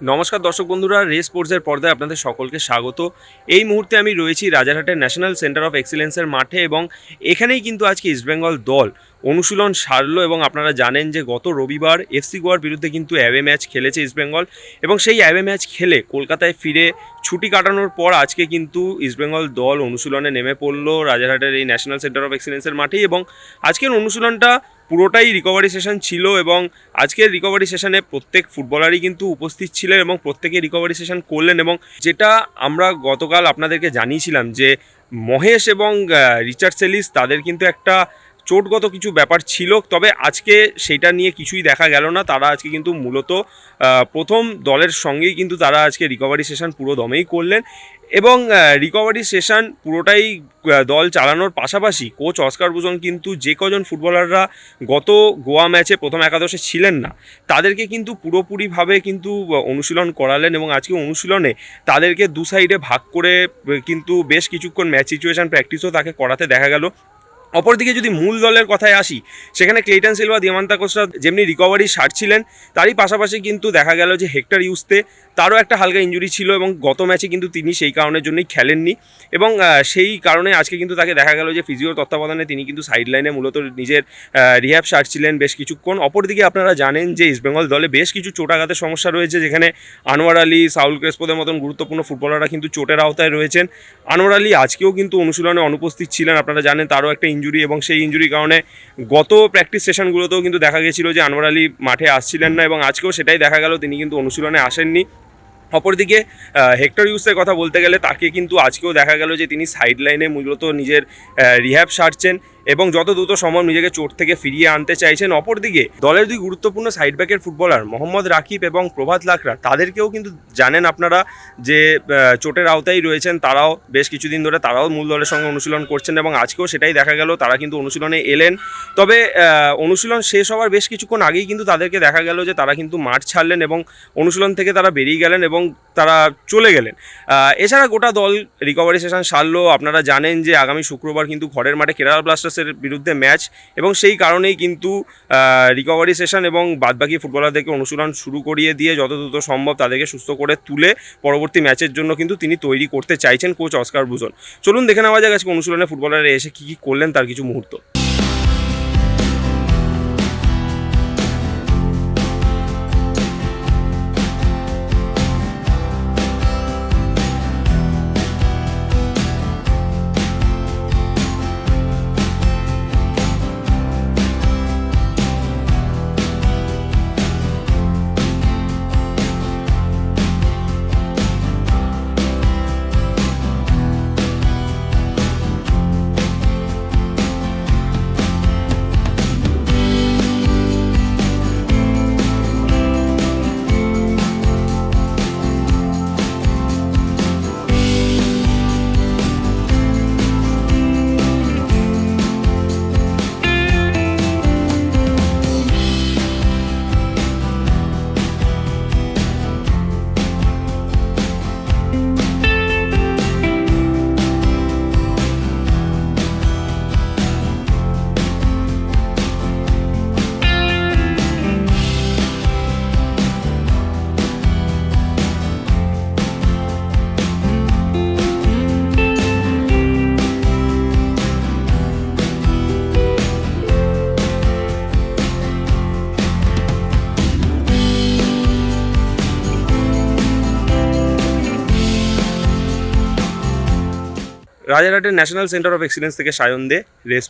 নমস্কার দর্শক বন্ধুরা, রেস স্পোর্টসের পর্দায় আপনাদের সকলকে স্বাগত। এই মুহূর্তে আমি রয়েছি রাজারহাটের ন্যাশনাল সেন্টার অফ এক্সিলেন্সের মাঠে এবং এখানেই কিন্তু আজকে ইস্টবেঙ্গল দল অনুশীলন সারলো এবং আপনারা জানেন যে গত রবিবার এফসি গোয়ার বিরুদ্ধে কিন্তু অ্যাওয়ে ম্যাচ খেলেছে ইস্টবেঙ্গল এবং সেই অ্যাওয়ে ম্যাচ খেলে কলকাতায় ফিরে ছুটি কাটানোর পর আজকে কিন্তু ইস্টবেঙ্গল দল অনুশীলনে নেমে পড়ল রাজারহাটের এই ন্যাশনাল সেন্টার অফ এক্সিলেন্সের মাঠেই এবং আজকের অনুশীলনটা পুরোটাই রিকভারি সেশন ছিল এবং আজকের রিকভারি সেশনে প্রত্যেক ফুটবলারই কিন্তু উপস্থিত ছিলেন এবং প্রত্যেকে রিকভারি সেশন করলেন এবং যেটা আমরা গতকাল আপনাদেরকে জানিয়েছিলাম যে মহেশ এবং রিচার্ড সেলিস তাদের কিন্তু একটা চোটগত কিছু ব্যাপার ছিল, তবে আজকে সেটা নিয়ে কিছুই দেখা গেল না। তারা আজকে কিন্তু মূলত প্রথম দলের সঙ্গেই কিন্তু তারা আজকে রিকভারি সেশন পুরো দমেই করলেন এবং রিকভারি সেশন পুরোটাই দল চালানোর পাশাপাশি কোচ অস্কার বুজন কিন্তু যে কজন ফুটবলাররা গত গোয়া ম্যাচে প্রথম একাদশে ছিলেন না, তাদেরকে কিন্তু পুরোপুরিভাবে কিন্তু অনুশীলন করালেন এবং আজকে অনুশীলনে তাদেরকে দু সাইডে ভাগ করে কিন্তু বেশ কিছুক্ষণ ম্যাচ সিচুয়েশন প্র্যাকটিসও তাকে করাতে দেখা গেল। অপরদিকে যদি মূল দলের কথায় আসি, সেখানে ক্লেটন সিলভা, দিয়ামান্তা কোস্টা যেমনি রিকভারি সারছিলেন, তারই পাশাপাশি কিন্তু দেখা গেল যে হেক্টর ইউসতে তারও একটা হালকা ইঞ্জুরি ছিল এবং গত ম্যাচে কিন্তু তিনি সেই কারণের জন্যই খেলেননি। এবং সেই কারণে আজকে কিন্তু তাকে দেখা গেল যে ফিজিওর তত্ত্বাবধানে তিনি কিন্তু সাইড লাইনে মূলত নিজের রিহ্যাব সারছিলেন বেশ কিছুক্ষণ। অপরদিকে আপনারা জানেন যে ইস্টবেঙ্গল দলে বেশ কিছু চোটাঘাতের সমস্যা রয়েছে, যেখানে আনোয়ার আলী, সাউল ক্রেসপোদের মতন গুরুত্বপূর্ণ ফুটবলাররা কিন্তু চোটের আওতায় রয়েছেন। আনোয়ার আলী আজকেও কিন্তু অনুশীলনে অনুপস্থিত ছিলেন, আপনারা জানেন তারও একটা ইঞ্জুরি এবং সেই ইঞ্জুরির কারণে গত প্র্যাকটিস সেশনগুলোতেও কিন্তু দেখা গেছিল যে আনোয়ার আলী মাঠে আসছিলেন না এবং আজকেও সেটাই দেখা গেল, তিনি কিন্তু অনুশীলনে আসেননি। অপরদিকে হেক্টর ইউসের কথা বলতে গেলে তাকে কিন্তু আজকেও দেখা গেল যে তিনি সাইড লাইনে মূলত নিজের রিহ্যাব সারছেন। এবং যত দ্রুত সম্ভব নিজেকে চোট থেকে ফিরিয়ে আনতে চাইছেন, অপরদিকে দলের দুই গুরুত্বপূর্ণ সাইড ব্যাকের ফুটবলার মোহাম্মদ রাকিব এবং প্রভাত লাকরা তাদেরকেও কিন্তু জানেন আপনারা যে চোটের আওতায় রয়েছেন, তারাও বেশ কিছুদিন ধরে তারাও মূল দলের সঙ্গে অনুশীলন করছেন এবং আজকেও সেটাই দেখা গেল, তারা কিন্তু অনুশীলনে এলেন। তবে অনুশীলন শেষ হওয়ার বেশ কিছুক্ষণ আগেই কিন্তু তাদেরকে দেখা গেল যে, তারা কিন্তু মাঠ ছাড়লেন এবং অনুশীলন থেকে তারা বেরিয়ে গেলেন এবং তারা চলে গেলেন। এছাড়া গোটা দল রিকভারি সেশন সারলো। আপনারা জানেন যে, আগামী শুক্রবার কিন্তু ঘরের মাঠে কেরালা ব্লাস্টার্সের বিরুদ্ধে ম্যাচ এবং সেই কারণেই কিন্তু রিকভারি সেশন এবং বাদবাকি ফুটবলারদেরকে অনুশীলন শুরু করিয়ে দিয়ে যত দ্রুত সম্ভব তাদেরকে সুস্থ করে তুলে পরবর্তী ম্যাচের জন্য কিন্তু তিনি তৈরি করতে চাইছেন কোচ অস্কার বুজন চলুন দেখে নেওয়া যাক আজকে অনুশীলনে ফুটবলাররা এসে কী কী করলেন তার কিছু মুহূর্ত। রাজারহাটের ন্যাশনাল সেন্টার অফ এক্সিলেন্স থেকে সায়ন দে রেস